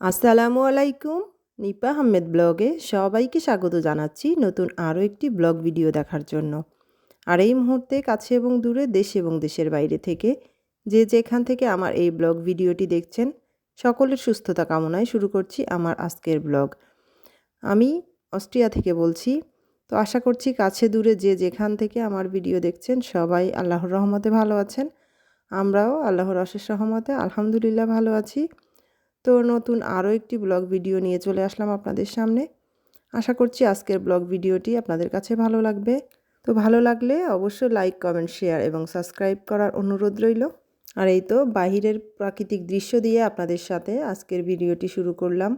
আসসালামু আলাইকুম। নিপা আহমেদ ব্লগে সবাইকে স্বাগত জানাচ্ছি নতুন আরও একটি ব্লগ ভিডিও দেখার জন্য। আর এই মুহূর্তে কাছে এবং দূরে দেশ এবং দেশের বাইরে থেকে যে যেখান থেকে আমার এই ব্লগ ভিডিওটি দেখছেন, সকলের সুস্থতা কামনায় শুরু করছি আমার আজকের ব্লগ। আমি অস্ট্রিয়া থেকে বলছি, তো আশা করছি কাছে দূরে যে যেখান থেকে আমার ভিডিও দেখছেন সবাই আল্লাহর রহমতে ভালো আছেন। আমরাও আল্লাহর অশেষ রহমতে আলহামদুলিল্লাহ ভালো আছি। তো নতুন আরও একটি ব্লগ ভিডিও নিয়ে চলে আসলাম আপনাদের সামনে। আশা করছি আজকের ব্লগ ভিডিওটি আপনাদের কাছে ভালো লাগবে। তো ভালো লাগলে অবশ্যই লাইক, কমেন্ট, শেয়ার এবং সাবস্ক্রাইব করার অনুরোধ রইল। আর এই তো বাহিরের প্রাকৃতিক দৃশ্য দিয়ে আপনাদের সাথে আজকের ভিডিওটি শুরু করলাম।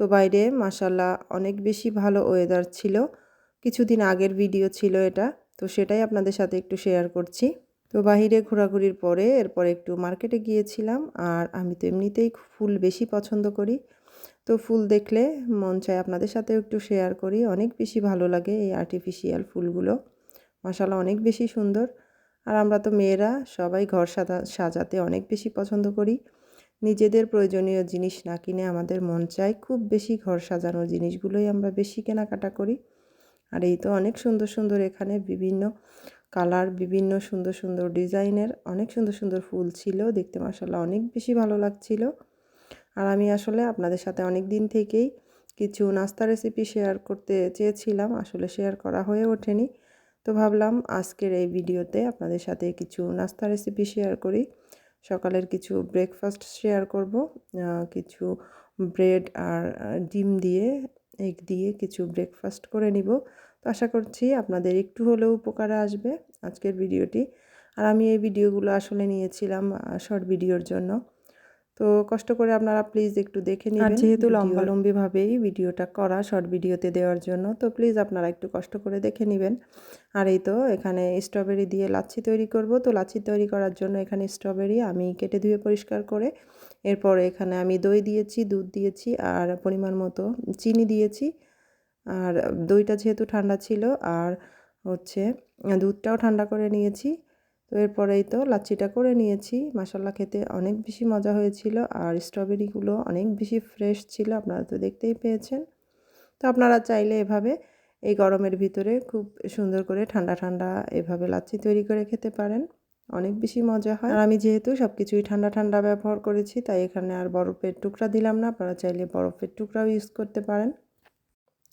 তো বাইরে মাসাল্লাহ অনেক বেশি ভালো ওয়েদার ছিল। কিছুদিন আগের ভিডিও ছিল এটা। তো সেটাই আপনাদের সাথে একটু শেয়ার করছি। তো বাহিরে ঘোরাঘুরির পরে এরপর একটু মার্কেটে গিয়েছিলাম আর আমি তো এমনিতেই ফুল বেশি পছন্দ করি। তো ফুল দেখলে মন চায় আপনাদের সাথেও একটু শেয়ার করি। অনেক বেশি ভালো লাগে এই আর্টিফিশিয়াল ফুলগুলো। মশালা অনেক বেশি সুন্দর। আর আমরা তো মেয়েরা সবাই ঘর সাজা সাজাতে অনেক বেশি পছন্দ করি। নিজেদের প্রয়োজনীয় জিনিস না কিনে আমাদের মন চায় খুব বেশি ঘর সাজানোর জিনিসগুলোই আমরা বেশি কেনাকাটা করি। আর এই তো অনেক সুন্দর সুন্দর এখানে বিভিন্ন কালার বিভিন্ন সুন্দর সুন্দর ডিজাইনের অনেক সুন্দর সুন্দর ফুল ছিল। দেখতে মাসাল্লাহ অনেক বেশি ভালো লাগছিল। আর আমি আসলে আপনাদের সাথে অনেক দিন থেকেই কিছু নাস্তা রেসিপি শেয়ার করতে চেয়েছিলাম। আসলে শেয়ার করা হয়ে ওঠেনি। তো ভাবলাম আজকের এই ভিডিওতে আপনাদের সাথে কিছু নাস্তা রেসিপি শেয়ার করি। সকালের কিছু ব্রেকফাস্ট শেয়ার করব। কিছু ব্রেড আর ডিম দিয়ে এগ দিয়ে কিছু ব্রেকফাস্ট করে নিব। তো আশা করছি আপনাদের একটু হলেও উপকারে আসবে আজকের ভিডিওটি। আর আমি এই ভিডিওগুলো আসলে নিয়েছিলাম শর্ট ভিডিওর জন্য। তো কষ্ট করে আপনারা প্লিজ একটু দেখে নিন যেহেতু লম্বালম্বিভাবেই ভিডিওটা করা শর্ট ভিডিওতে দেওয়ার জন্য। তো প্লিজ আপনারা একটু কষ্ট করে দেখে নেবেন। আর এই তো এখানে স্ট্রবেরি দিয়ে লাচ্ছি তৈরি করব। তো লাচ্ছি তৈরি করার জন্য এখানে স্ট্রবেরি আমি কেটে ধুয়ে পরিষ্কার করে এরপরে এখানে আমি দই দিয়েছি দুধ দিয়েছি আর পরিমাণ মতো চিনি দিয়েছি। আর দইটা যেহেতু ঠান্ডা ছিল, আর হচ্ছে, দুধটাও ঠান্ডা করে নিয়েছি। তো এরপরেই তো লাচ্ছিটা করে নিয়েছি। মশালা খেতে অনেক বেশি মজা হয়েছিল, আর স্ট্রবেরিগুলো অনেক বেশি ফ্রেশ ছিল, আপনারা তো দেখতেই পেয়েছেন। তো আপনারা চাইলে এভাবে এই গরমের ভিতরে খুব সুন্দর করে ঠান্ডা ঠান্ডা এভাবে লাচ্ছি তৈরি করে খেতে পারেন। অনেক বেশি মজা হয়। আর আমি যেহেতু সব কিছুই ঠান্ডা ঠান্ডা ব্যবহার করেছি, তাই এখানে আর বরফের টুকরা দিলাম না। আপনারা চাইলে বরফের টুকরাও ইউজ করতে পারেন।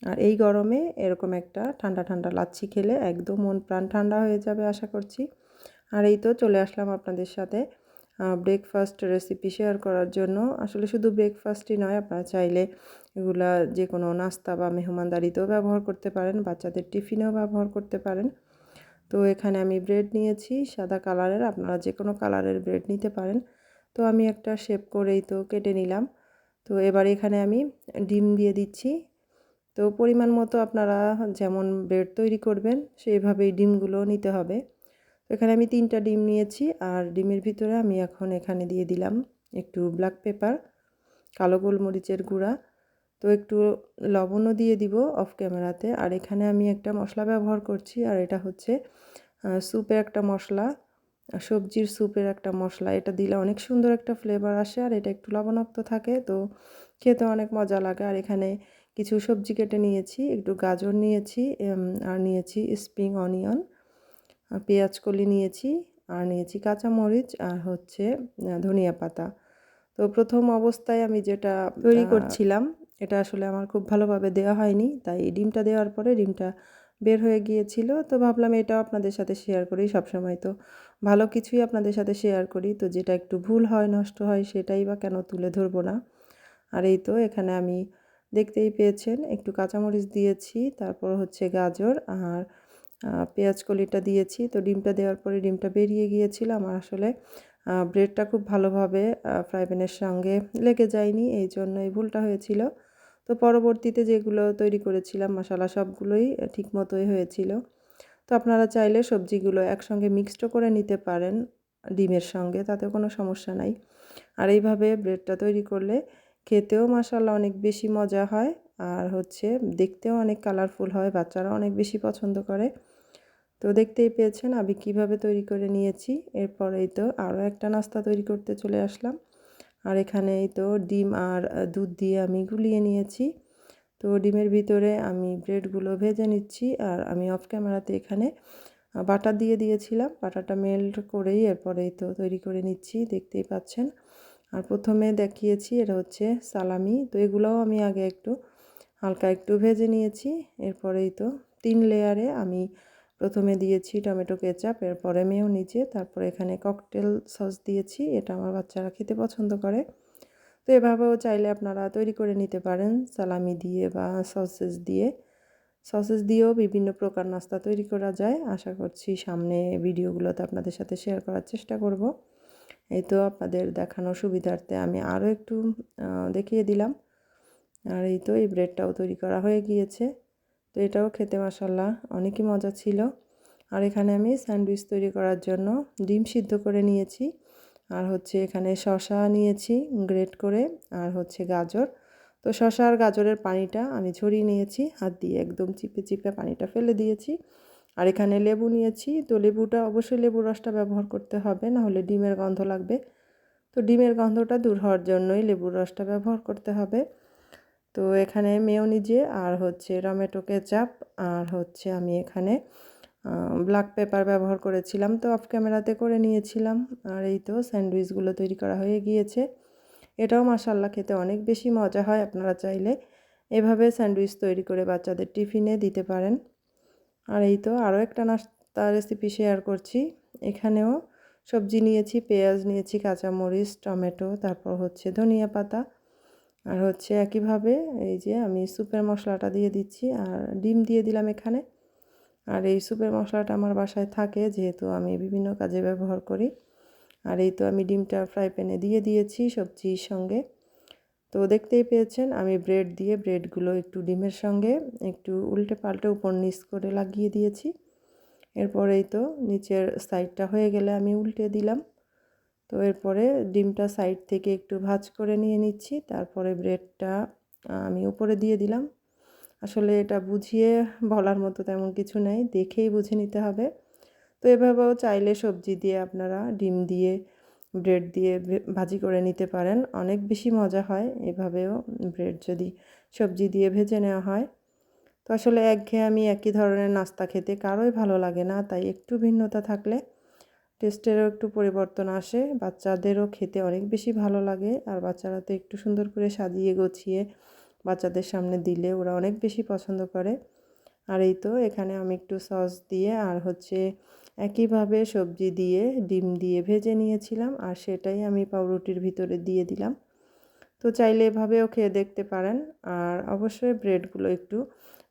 আর এই গরমে এরকম একটা ঠান্ডা ঠান্ডা লাচ্ছি খেলে একদম মন প্রাণ ঠান্ডা হয়ে যাবে আশা করছি। আর এই তো চলে আসলাম আপনাদের সাথে ব্রেকফাস্ট রেসিপি শেয়ার করার জন্য। আসলে শুধু ব্রেকফাস্টই নয়, আপনারা চাইলে এগুলা যে কোনো নাস্তা বা মেহমানদারিতেও ব্যবহার করতে পারেন, বাচ্চাদের টিফিনেও ব্যবহার করতে পারেন। তো এখানে আমি ব্রেড নিয়েছি, সাদা কালারের আপনারা যে কোনো কালারের ব্রেড নিতে পারেন। তো আমি একটা শেপ করেই তো কেটে নিলাম। তো এবার এখানে আমি ডিম দিয়ে দিচ্ছি তো পরিমাণ মতো আপনারা যেমন ব্রেড তৈরি করবেন, সেইভাবেই ডিমগুলো নিতে হবে। এখানে আমি তিনটা ডিম নিয়েছি, আর ডিমের ভিতরে আমি এখন এখানে দিয়ে দিলাম একটু ব্ল্যাক পেপার কালো গোলমরিচের গুঁড়া। তো একটু লবণও দিয়ে দিব অফ ক্যামেরাতে আর এখানে আমি একটা মশলা ব্যবহার করছি, আর এটা হচ্ছে স্যুপের একটা মশলা, সবজির স্যুপের একটা মশলা। এটা দিলে অনেক সুন্দর একটা ফ্লেভার আসে, আর এটা একটু লবণাক্ত থাকে, তো খেতে অনেক মজা লাগে। আর এখানে কিছু সবজি কেটে নিয়েছি একটু গাজর নিয়েছি আর নিয়েছি স্প্রিং অনিয়ন পেঁয়াজ কলি নিয়েছি আর নিয়েছি কাঁচামরিচ আর হচ্ছে ধনিয়া পাতা। তো প্রথম অবস্থায় আমি যেটা তৈরি করছিলাম। এটা আসলে আমার খুব ভালোভাবে দেওয়া হয়নি তাই ডিমটা দেওয়ার পরে ডিমটা বের হয়ে গিয়েছিল। তো ভাবলাম এটাও আপনাদের সাথে শেয়ার করি সবসময়। তো ভালো কিছুই আপনাদের সাথে শেয়ার করি। তো যেটা একটু ভুল হয় নষ্ট হয় সেটাই বা কেন তুলে ধরবো না? আর এই তো এখানে আমি দেখতেই পেয়েছেন। একটু কাঁচামরিচ দিয়েছি, তারপর হচ্ছে গাজর আর পেঁয়াজ কলিটা দিয়েছি। তো ডিমটা দেওয়ার পরে ডিমটা বেরিয়ে গিয়েছিল। আমার আসলে ব্রেডটা খুব ভালোভাবে ফ্রাই সঙ্গে লেগে যায়নি। এই জন্য এই ভুলটা হয়েছিল। তো পরবর্তীতে যেগুলো তৈরি করেছিলাম, মশলা সবগুলোই ঠিক মতোই হয়েছিল। তো আপনারা চাইলে সবজিগুলো একসঙ্গে মিক্সড করে নিতে পারেন ডিমের সঙ্গে তাতে কোনো সমস্যা নাই। আর এইভাবে ব্রেডটা তৈরি করলে খেতেও মশালা অনেক বেশি মজা হয়। আর হচ্ছে দেখতেও অনেক কালারফুল হয়, বাচ্চারা অনেক বেশি পছন্দ করে। তো দেখতেই পেয়েছেন আমি কীভাবে তৈরি করে নিয়েছি। এরপরেই তো আরও একটা নাস্তা তৈরি করতে চলে আসলাম। আর এখানে এই তো ডিম আর দুধ দিয়ে আমি গুলিয়ে নিয়েছি। তো ডিমের ভিতরে আমি ব্রেডগুলো ভেজে নিচ্ছি আর আমি অফ ক্যামেরাতে এখানে বাটার দিয়ে দিয়েছিলাম। বাটারটা মেল্ট করেই এরপরেই তো তৈরি করে নিচ্ছি, দেখতেই পাচ্ছেন। আর প্রথমে দেখিয়েছি এটা হচ্ছে সালামি। তো এগুলোও আমি আগে একটু হালকা একটু ভেজে নিয়েছি। এরপরেই তো তিন লেয়ারে আমি প্রথমে দিয়েছি টমেটো কেচাপ, এরপরে মেয়েও নিচে, তারপরে এখানে ককটেল সস দিয়েছি, এটা আমার বাচ্চারা খেতে পছন্দ করে। তো এভাবেও চাইলে আপনারা তৈরি করে নিতে পারেন সালামি দিয়ে বা সসেস দিয়ে। সসেস দিয়েও বিভিন্ন প্রকার নাস্তা তৈরি করা যায়। আশা করছি সামনে ভিডিওগুলোতে আপনাদের সাথে শেয়ার করার চেষ্টা করব। এই তো আপনাদের দেখানোর সুবিধার্থে আমি আরও একটু দেখিয়ে দিলাম। আর এই তো এই ব্রেডটাও তৈরি করা হয়ে গিয়েছে। তো এটাও খেতে মাসাল্লাহ অনেকই মজা ছিল। আর এখানে আমি স্যান্ডউইচ তৈরি করার জন্য ডিম সিদ্ধ করে নিয়েছি। আর হচ্ছে এখানে শশা নিয়েছি গ্রেট করে, আর হচ্ছে গাজর। তো শশা আর গাজরের পানিটা আমি ছড়িয়ে নিয়েছি, হাত দিয়ে একদম চিপে চিপে পানিটা ফেলে দিয়েছি। আর এখানে লেবু নিয়েছি। তো লেবুটা অবশ্যই লেবুর রসটা ব্যবহার করতে হবে না হলে ডিমের গন্ধ লাগবে। তো ডিমের গন্ধটা দূর হওয়ার জন্যই লেবুর রসটা ব্যবহার করতে হবে। তো এখানে মেয়নিজে আর হচ্ছে টমেটো কেচাপ আর হচ্ছে আমি এখানে ব্ল্যাক পেপার ব্যবহার করেছিলাম। তো অফ ক্যামেরাতে করে নিয়েছিলাম। আর এই তো স্যান্ডউইচগুলো তৈরি করা হয়ে গিয়েছে। এটাও মাসাল্লা খেতে অনেক বেশি মজা হয়। আপনারা চাইলে এভাবে স্যান্ডউইচ তৈরি করে বাচ্চাদের টিফিনে দিতে পারেন। আর এই তো আরও একটা নাস্তা রেসিপি শেয়ার করছি। এখানেও সবজি নিয়েছি, পেঁয়াজ নিয়েছি, কাঁচামরিচ, টমেটো, তারপর হচ্ছে ধনিয়া পাতা। আর হচ্ছে একইভাবে এই যে আমি সুপের মশলাটা দিয়ে দিচ্ছি আর ডিম দিয়ে দিলাম এখানে। আর এই সুপের মশলাটা আমার বাসায় থাকে যেহেতু আমি বিভিন্ন কাজে ব্যবহার করি। আর এই তো আমি ডিমটা ফ্রাই প্যানে দিয়ে দিয়েছি সবজির সঙ্গে। তো দেখতেই পেয়েছেন, আমি ব্রেড দিয়ে ব্রেডগুলো একটু ডিমের সঙ্গে, একটু উল্টে পাল্টে উপর নিচ করে লাগিয়ে দিয়েছি। এরপরেই তো নিচের সাইডটা হয়ে গেলে আমি উল্টে দিলাম। তো এরপরে ডিমটা সাইড থেকে একটু ভাজ করে নিয়ে নিচ্ছি, তারপরে ব্রেডটা আমি উপরে দিয়ে দিলাম। আসলে এটা বুঝিয়ে বলার মতো তেমন কিছু নেই, দেখেই বুঝে নিতে হবে। তো এভাবেও চাইলে সবজি দিয়ে আপনারা ডিম দিয়ে ব্রেড দিয়ে ভাজি করে নিতে পারেন। অনেক বেশি মজা হয়। এভাবেও ব্রেড যদি সবজি দিয়ে ভেজে নেওয়া হয়। তো আসলে একঘেয়ে আমি একই ধরনের নাস্তা খেতে কারোই ভালো লাগে না। তাই একটু ভিন্নতা থাকলে টেস্টেরও একটু পরিবর্তন আসে। বাচ্চাদেরও খেতে অনেক বেশি ভালো লাগে। আর বাচ্চারা তো একটু সুন্দর করে সাজিয়ে গোছিয়ে বাচ্চাদের সামনে দিলে ওরা অনেক বেশি পছন্দ করে। আর এই তো এখানে আমি একটু সস দিয়ে আর হচ্ছে একইভাবে সবজি দিয়ে, ডিম দিয়ে ভেজে নিয়েছিলাম আর সেটাই আমি পাউরুটির ভিতরে দিয়ে দিলাম। তো চাইলে এভাবেও খেয়ে দেখতে পারেন। আর অবশ্যই ব্রেডগুলো একটু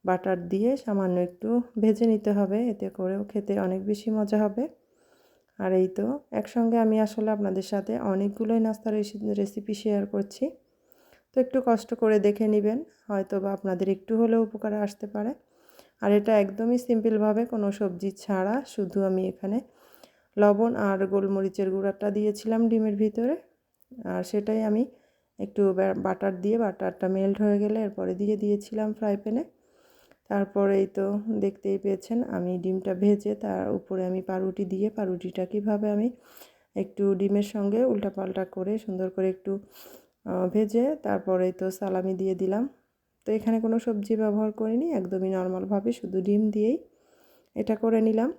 বাটার দিয়ে সামান্য একটু ভেজে নিতে হবে, এতে করেও খেতে অনেক বেশি মজা হবে। আর এই তো, একসঙ্গে আমি আসলে আপনাদের সাথে অনেকগুলোই নাস্তার রেসিপি শেয়ার করছি। তো একটু কষ্ট করে দেখে নেবেন হয়তো বা আপনাদের একটু হলেও উপকারে আসতে পারে। আর এটা একদমই সিম্পলভাবে কোনো সবজি ছাড়া শুধু আমি এখানে লবণ আর গোলমরিচের গুঁড়াটা দিয়েছিলাম ডিমের ভিতরে। আর সেটাই আমি একটু বাটার দিয়ে, বাটারটা মেল্ট হয়ে গেলে এরপরে দিয়ে দিয়েছিলাম ফ্রাই প্যানে তারপরেই তো দেখতেই পেয়েছেন আমি ডিমটা ভেজে তার উপরে আমি পাউরুটি দিয়ে, পাউরুটিটা কীভাবে আমি একটু ডিমের সঙ্গে উল্টাপাল্টা করে সুন্দর করে একটু ভেজে তারপরেই তো সালামি দিয়ে দিলাম। তো এখানে কোনো সবজি ব্যবহার করিনি, একদমই নর্মালভাবে শুধু ডিম দিয়েই এটা করে নিলাম।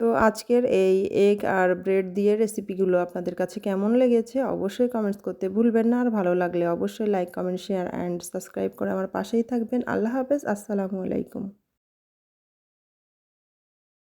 তো আজকের এই এগ আর ব্রেড দিয়ে রেসিপিগুলো আপনাদের কাছে কেমন লেগেছে অবশ্যই কমেন্টস করতে ভুলবেন না, আর ভালো লাগলে অবশ্যই like comment share and subscribe করে আমার পাশেই থাকবেন। আল্লাহ হাফেজ, আসসালামু আলাইকুম।